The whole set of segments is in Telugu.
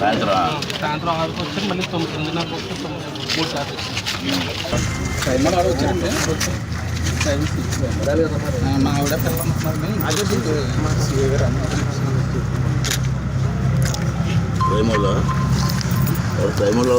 సాయంత్రం సాయంత్రం ఆరుకి మళ్ళీ తొమ్మిది తొమ్మిదిన్నరకు వస్తే తొమ్మిది మూడు సార్లు సైమన్ ఆడ వచ్చారండి సైన్స్ మా ఆవిడ ప్రేమలో ఎవరు ప్రేమలో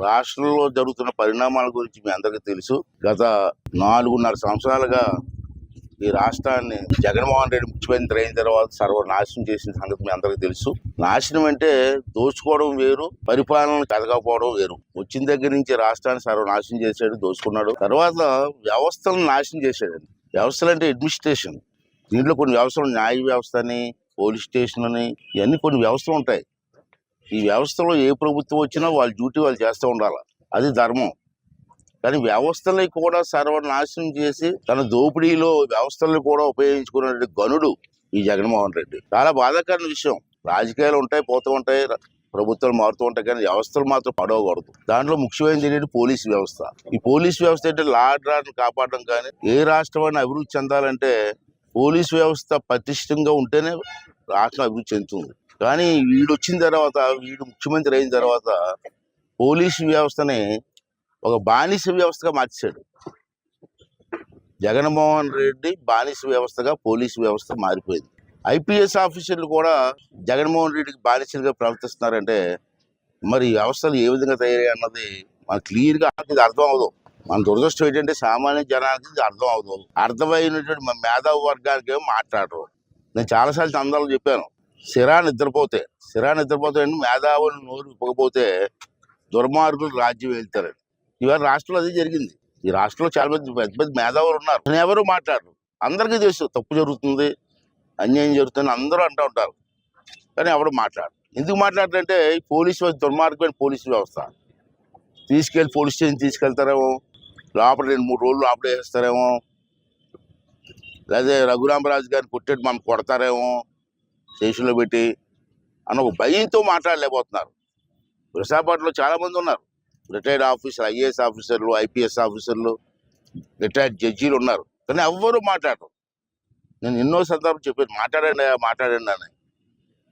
రాష్ట్రంలో జరుగుతున్న పరిణామాల గురించి మీ అందరికీ తెలుసు. గత నాలుగున్నర సంవత్సరాలుగా ఈ రాష్ట్రాన్ని జగన్మోహన్ రెడ్డి ముఖ్యమంత్రి అయిన తర్వాత సర్వనాశనం చేసిన సంగతి మీ అందరికీ తెలుసు. నాశనం అంటే దోచుకోవడం వేరు పరిపాలన కదకపోవడం వేరు. వచ్చిన దగ్గర నుంచి రాష్ట్రాన్ని సర్వనాశనం చేశాడు దోచుకున్నాడు. తర్వాత వ్యవస్థలను నాశనం చేశాడు వ్యవస్థలు అంటే అడ్మినిస్ట్రేషన్. దీంట్లో కొన్ని వ్యవస్థలు న్యాయ వ్యవస్థ అని పోలీస్ స్టేషన్ అని ఇవన్నీ కొన్ని వ్యవస్థలు ఉంటాయి. ఈ వ్యవస్థలో ఏ ప్రభుత్వం వచ్చినా వాళ్ళ డ్యూటీ వాళ్ళు చేస్తూ ఉండాలి. అది ధర్మం. కానీ వ్యవస్థల్ని కూడా సర్వనాశనం చేసి తన దోపిడీలో వ్యవస్థలను కూడా ఉపయోగించుకునే గనుడు ఈ జగన్మోహన్ రెడ్డి. చాలా బాధాకరమైన విషయం. రాజకీయాలు ఉంటాయి పోతూ ఉంటాయి ప్రభుత్వాలు మారుతూ ఉంటాయి కానీ వ్యవస్థలు మాత్రం పడవకూడదు. దాంట్లో ముఖ్యమైనది ఏంటంటే పోలీస్ వ్యవస్థ. ఈ పోలీస్ వ్యవస్థ అంటే లా రాడ్ని కాపాడడం కానీ ఏ రాష్ట్రాన్ని అభివృద్ధి చెందాలంటే పోలీస్ వ్యవస్థ పటిష్టంగా ఉంటేనే రాష్ట్రం అభివృద్ధి చెందుతుంది. కానీ వీడు వచ్చిన తర్వాత వీడు ముఖ్యమంత్రి అయిన తర్వాత పోలీసు వ్యవస్థని ఒక బానిస వ్యవస్థగా మార్చాడు. జగన్మోహన్ రెడ్డి బానిస వ్యవస్థగా పోలీసు వ్యవస్థ మారిపోయింది. ఐపీఎస్ ఆఫీసర్లు కూడా జగన్మోహన్ రెడ్డికి బానిసలుగా ప్రవర్తిస్తున్నారంటే మరి వ్యవస్థలు ఏ విధంగా తయారయ్యాయి అన్నది మనకు క్లియర్గా ఇది అర్థం అవదు మన దురదృష్టం ఏంటంటే సామాన్య జనానికి ఇది అర్థం అవదు అర్థమైనటువంటి మన మేధావి వర్గానికి ఏమో మాట్లాడరు. నేను చాలాసార్లు చందాలు చెప్పాను. సిరా నిద్రపోతే సిరా నిద్రపోతే అంటే మేధావులు నోరు ఇప్పకపోతే దుర్మార్గులు రాజ్యం వెళ్తారండి. ఇవాళ రాష్ట్రంలో అదే జరిగింది. ఈ రాష్ట్రంలో చాలా మంది పెద్ద పెద్ద మేధావులు ఉన్నారు. కానీ ఎవరు మాట్లాడరు. అందరికీ తెలుసు తప్పు జరుగుతుంది అన్యాయం జరుగుతుంది అందరూ అంటూ ఉంటారు. కానీ ఎవరు మాట్లాడరు. ఎందుకు మాట్లాడారంటే ఈ పోలీసు దుర్మార్గమైన పోలీసు వ్యవస్థ. తీసుకెళ్ళి పోలీస్ స్టేషన్ తీసుకెళ్తారేమో లోపల రెండు మూడు రోజులు లోపల వేస్తారేమో లేదా రఘురామరాజు గారిని కొట్టేట్టు మనం కొడతారేమో స్టేషన్లో పెట్టి అని ఒక భయంతో మాట్లాడలేకపోతున్నారు. విశాఖపట్నంలో చాలామంది ఉన్నారు. రిటైర్డ్ ఆఫీసర్ ఐఏఎస్ ఆఫీసర్లు ఐపీఎస్ ఆఫీసర్లు రిటైర్డ్ జడ్జీలు ఉన్నారు. కానీ ఎవ్వరూ మాట్లాడరు. నేను ఎన్నో సందర్భం చెప్పాను మాట్లాడండి మాట్లాడండి అని.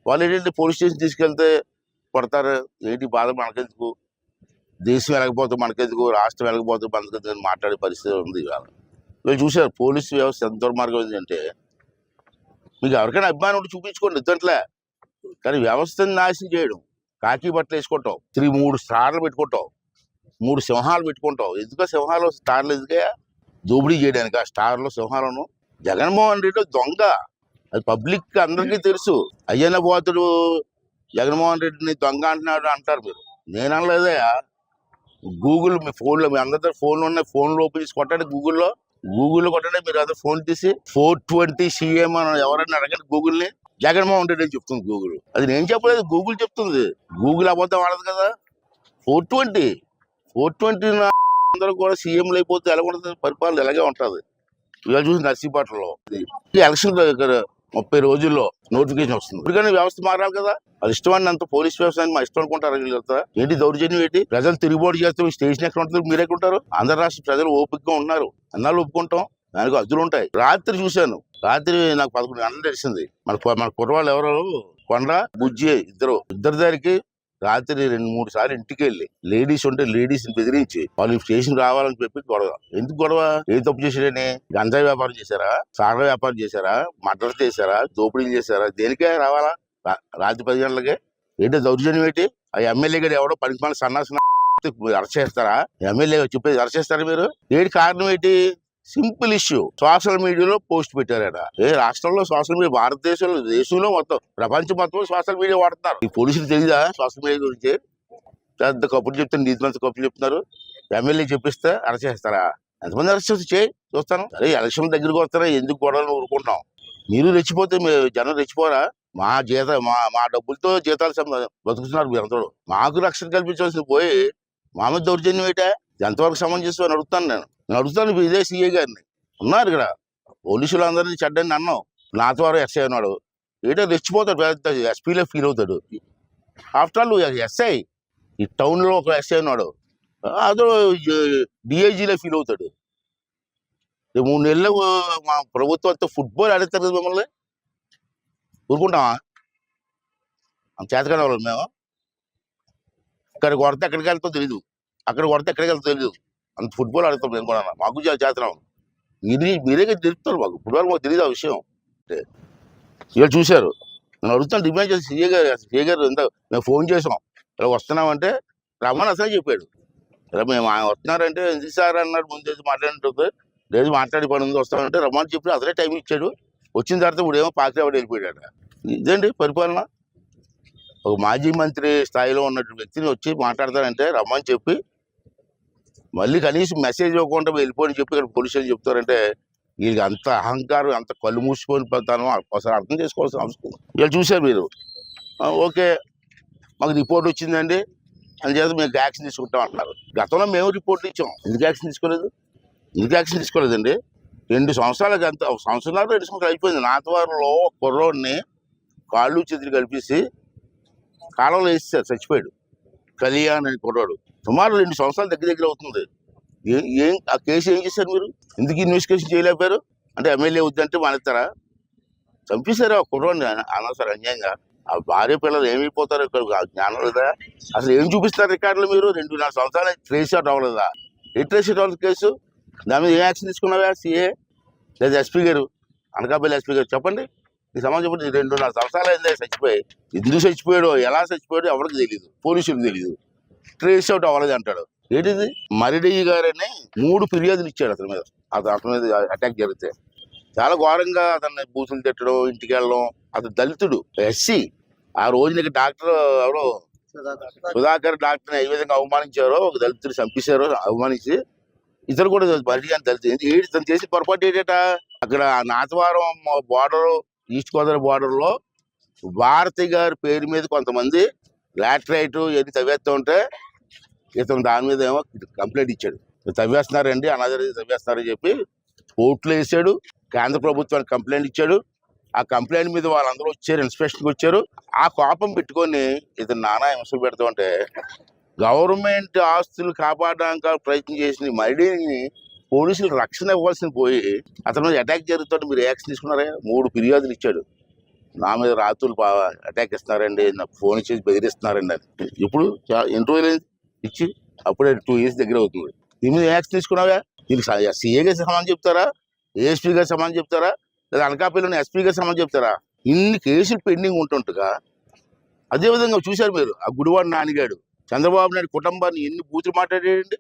వాళ్ళు ఏంటంటే పోలీస్ స్టేషన్ తీసుకెళ్తే కొడతారు ఏంటి బాధ మనకెందుకు? దేశం వెళ్ళకపోతే మనకెందుకు? రాష్ట్రం వెళ్ళకపోతే మనకెందుకు? మాట్లాడే పరిస్థితి ఉంది ఇవాళ. వీళ్ళు చూశారు పోలీసు వ్యవస్థ ఎంత దుర్మార్గం ఏంటంటే మీకు ఎవరికైనా అభిమానం ఉంటే చూపించుకోండి ఇద్దంట్లే కానీ వ్యవస్థను నాశనం చేయడం. కాకి బట్టలు వేసుకుంటావు. త్రీ మూడు స్టార్లు పెట్టుకుంటావు. మూడు సింహాలు పెట్టుకుంటావు. ఎందుకో సింహాలు స్టార్లు ఎందుకే దోపిడీ చేయడానికి. ఆ స్టార్లు సింహాలను జగన్మోహన్ రెడ్డి దొంగ. అది పబ్లిక్ అందరికీ తెలుసు. అయ్యన్న పోతుడు జగన్మోహన్ రెడ్డిని దొంగ అంటున్నాడు అంటారు మీరు. నేను అనలేదయ్యా. గూగుల్ మీ ఫోన్లో మీ అందరి ఫోన్లు ఉన్నాయి. ఫోన్లో ఓపెన్ చేసి కొట్టండి గూగుల్లో. గూగుల్లో కొట్టండి మీరు అదే ఫోన్ తీసి ఫోర్ ట్వంటీ సీఎం అని ఎవరైనా అడగండి గూగుల్ని. జగన్మోహన్ రెడ్డి అని చెప్తుంది గూగుల్. అది నేను చెప్పలేదు గూగుల్ చెప్తుంది. గూగుల్ అబద్ధం ఆడదు కదా. Four twenty. ఫోర్ ట్వంటీ అందరూ కూడా సీఎంలు అయిపోతే ఎలా ఉంటుంది? పరిపాలన ఎలాగే ఉంటుంది? ఇవాళ చూసి నర్సీపట్నంలో. ఎలక్షన్ ముప్పై రోజుల్లో నోటిఫికేషన్ వస్తుంది. ఇప్పుడు వ్యవస్థ మారాలి కదా? అది ఇష్టం అంత పోలీస్ వ్యవస్థ మా ఇష్టం అనుకుంటారు ఏంటి దౌర్జన్యం ఏంటి? ప్రజలు తిరుగుబాటు చేస్తే స్టేషన్ ఎక్కడ ఉంటుంది మీరు ఎక్కడ ఉంటారు ఆంధ్ర రాష్ట్ర ప్రజలు ఓపికగా ఉన్నారు. అన్నాళ్ళు ఒప్పుకుంటాం? దానికి అద్దులు ఉంటాయి. రాత్రి చూశాను. రాత్రి నాకు పదకొండు గంటలు తెలిసింది. మన మన కుర్రవాళ్ళు ఎవరు? కొండ బుజ్జి ఇద్దరు. ఇద్దరి దగ్గరికి రాత్రి రెండు మూడు సార్లు ఇంటికి వెళ్ళి లేడీస్ ఉంటే లేడీస్ని బెదిరించి వాళ్ళు స్టేషన్ రావాలని చెప్పి గొడవ. ఎందుకు గొడవ? ఏ తప్పు చేశాడని? గంజాయి వ్యాపారం చేశారా? సాగర వ్యాపారం చేశారా? మటలు చేశారా? దోపిడీలు చేశారా? దేనికే రావాలా? రాత్రి పది గంటలకే? ఏంటో దౌర్జన్యం ఏంటి? ఆ ఎమ్మెల్యే గారు ఎవడో పనికి మన సన్నాసిన అరెస్ట్ చేస్తారా ఎమ్మెల్యే చెప్పేది అరెస్ట్ చేస్తారా మీరు? ఏంటి కారణం ఏంటి? Simple issue. సోషల్ మీడియాలో పోస్ట్ పెట్టారట. ఏ రాష్ట్రంలో సోషల్ మీడియా భారతదేశంలో దేశంలో మొత్తం ప్రపంచం మొత్తం సోషల్ మీడియా వాడుతున్నారు. ఈ పోలీసులు తెలియదా సోషల్ మీడియా గురించి? పెద్ద కప్పులు చెప్తారు నీతి మంచి కప్పులు చెప్తున్నారు. ఎమ్మెల్యే చెప్పిస్తే అరెస్ట్ చేస్తారా? ఎంతమంది అరెస్ట్ చేయి చూస్తాను. అరే ఎలక్షన్ దగ్గరికి వస్తారా? ఎందుకు గొడవలు ఊరుకుంటాం మీరు రెచ్చిపోతే మీ జనం రెచ్చిపోరా? మా జీత మా మా డబ్బులతో జీతాలు బతుకుతున్నారు మీరు మాకు రక్షణ కల్పించవలసింది పోయి మా మీద దౌర్జన్యం ఏంటా? ఎంతవరకు సమంజసం అని అడుగుతాను నేను. నడుస్తాను ఇదే సీఏ గారిని. ఉన్నారు ఇక్కడ. పోలీసులు అందరినీ చెడ్డని అన్నాం నా ఎస్ఐ అన్నాడు ఏంటో రెచ్చిపోతాడు పెద్ద ఎస్పీలో ఫీల్ అవుతాడు. ఆఫ్టర్ ఆల్ ఎస్ఐ ఈ టౌన్లో ఒక ఎస్ఐ ఉన్నాడు. అదో డిఐజీలో ఫీల్ అవుతాడు. మూడు నెలలు మా ప్రభుత్వంతో ఫుట్బాల్ ఆడతారు కదా మిమ్మల్ని? ఊరుకుంటామా అంత చేతకాని వాళ్ళు మేము. ఇక్కడ కొడితే ఎక్కడికి వెళ్తాం తెలీదు. అక్కడ కొడితే ఎక్కడికి వెళ్తాం తెలీదు. అంత ఫుట్బాల్ ఆడుతాం మేము కూడా మాకు చాలా ఇది మీరే తెలుపుతారు మాకు. ఫుట్బాల్ మాకు తెలియదు ఆ విషయం. వీళ్ళు చూశారు. నేను అడుగుతాను డిమాండ్ చేసి సీఏ గారు సీఏ గారు ఎంత మేము ఫోన్ చేసాం ఇలా వస్తున్నామంటే రమ్మని అసలే చెప్పాడు. ఇలా మేము ఆయన వస్తున్నారంటే ఎందుకు సార్ అన్నాడు ముందు మాట్లాడినట్టు. లేదు మాట్లాడి పని ఉంది వస్తామంటే రమ్మని చెప్పి అసలే టైం ఇచ్చాడు. వచ్చిన తర్వాత ఇప్పుడు ఏమో పాకిరావాడు వెళ్ళిపోయాడు ఇదండి పరిపాలన? ఒక మాజీ మంత్రి స్థాయిలో ఉన్నటువంటి వ్యక్తిని వచ్చి మాట్లాడతారంటే రమ్మని చెప్పి మళ్ళీ కనీసం మెసేజ్ ఇవ్వకుండా వెళ్ళిపోని చెప్పి ఇక్కడ పోలీసులు చెప్తారంటే వీళ్ళకి అంత అహంకారం అంత కళ్ళు మూసుకొని పోతాను ఒకసారి అర్థం చేసుకోవాల్సిన అవసరం వీళ్ళు చూశారు మీరు. ఓకే. మాకు రిపోర్ట్ వచ్చిందండి. అని చేత మేము యాక్షన్ తీసుకుంటాం అంటున్నారు. గతంలో మేము రిపోర్ట్ ఇచ్చాం. ఎందుకు యాక్షన్ తీసుకోలేదు? ఎందుకు యాక్షన్ తీసుకోలేదండి? రెండు సంవత్సరాలకి అంత ఒక సంవత్సరాలు రెండు సంవత్సరాలు అయిపోయింది. నాతవారంలో కుర్రోడిని కాళ్ళు చేతులు కలిపేసి కాలంలో వేసేసారు. చచ్చిపోయాడు. కళ్యాణ్ అని కుర్రోడు. సుమారు రెండు సంవత్సరాలు దగ్గర దగ్గర అవుతుంది. ఏం ఏం ఆ కేసు ఏం చేశారు మీరు? ఎందుకు ఇన్వెస్టిగేషన్ చేయలేకపోయారు? అంటే ఎమ్మెల్యే వద్దంటే మానేస్తారా? చంపేశారు ఆ కుర్రోడిని. అనవసరం అన్యాయంగా. ఆ భార్య పిల్లలు ఏమైపోతారు ఇక్కడ ఆ జ్ఞానం లేదా? అసలు ఏం చూపిస్తారు రికార్డులు మీరు? రెండున్నర సంవత్సరాలు ట్రేస్ అవుట్ అవ్వలేదా ఏ ట్రేస్ అవుట్ అవ్వలేదు కేసు? దాని మీద ఏ యాక్షన్ తీసుకున్నావా సీఏ? లేదా ఎస్పీ గారు? అనకాపల్లి ఎస్పీ గారు చెప్పండి. ఈ సమాజం చెప్పండి. రెండున్నర సంవత్సరాలు అయిందే చచ్చిపోయి ఎందుకు చచ్చిపోయాడో ఎలా చచ్చిపోయాడో ఎవరికి తెలియదు పోలీసులకు తెలియదు ట్రేస్ అవుట్ అవ్వలేదు అంటాడు. ఏంటిది? మరిడయ్య గారని మూడు ఫిర్యాదులు ఇచ్చాడు అతని మీద. అతను అతని మీద అటాక్ జరిగితే. చాలా ఘోరంగా అతన్ని బూతులు తిట్టడం ఇంటికి వెళ్ళడం. అతను దళితుడు ఎస్సీ. ఆ రోజు నీకు డాక్టర్ ఎవరో? సుధాకర్. డాక్టర్ని ఏ విధంగా అవమానించారో ఒక దళితుడు చంపేశారో అవమానించి ఇతను కూడా బయటికి అని దళితుడు. ఏంటి? తను చేసి పొరపాటు ఏంటట? అక్కడ Nathavaram border east Godavari border లో భారతి గారి పేరు మీద కొంతమంది లాటరైట్ ఎన్ని తవ్వేస్తూ ఉంటే ఇతను దాని మీద ఏమో కంప్లైంట్ ఇచ్చాడు. తవ్వేస్తున్నారండి అనాథరి తవ్వేస్తున్నారని చెప్పి ఓట్లు వేసాడు కేంద్ర ప్రభుత్వానికి కంప్లైంట్ ఇచ్చాడు. ఆ కంప్లైంట్ మీద వాళ్ళందరూ వచ్చారు ఇన్స్పెక్షన్కి వచ్చారు. ఆ కోపం పెట్టుకొని ఇతను నానా హింసలు పెడతామంటే గవర్నమెంట్ ఆస్తులు కాపాడడానికి ప్రయత్నం చేసిన మరిడీని పోలీసులు రక్షణ ఇవ్వాల్సిన పోయి అతని మీద అటాక్ జరుగుతుంటే మీరు యాక్షన్ తీసుకున్నారా? మూడు ఫిర్యాదులు ఇచ్చాడు. నా మీద రాత్రులు అటాక్ ఇస్తున్నారండి నాకు ఫోన్ ఇచ్చేసి బెదిరిస్తున్నారండి అని. ఇప్పుడు చా- ఎన్ని ఇచ్చి అప్పుడే టూ ఇయర్స్ దగ్గర అవుతుంది. దీని మీద యాక్షన్ తీసుకున్నావా? దీనికి సీఏ గారి సమానం చెప్తారా? ఏఎస్పీ గారి సమానం చెప్తారా? లేదా అనకాపల్లిలోని ఎస్పీ గారి సమానం చెప్తారా? ఇన్ని కేసులు పెండింగ్ ఉంటుంటగా అదేవిధంగా చూశారు మీరు ఆ గుడివాడు నానిగాడు చంద్రబాబు నాయుడు కుటుంబాన్ని ఎన్ని బూతులు మాట్లాడాడండి?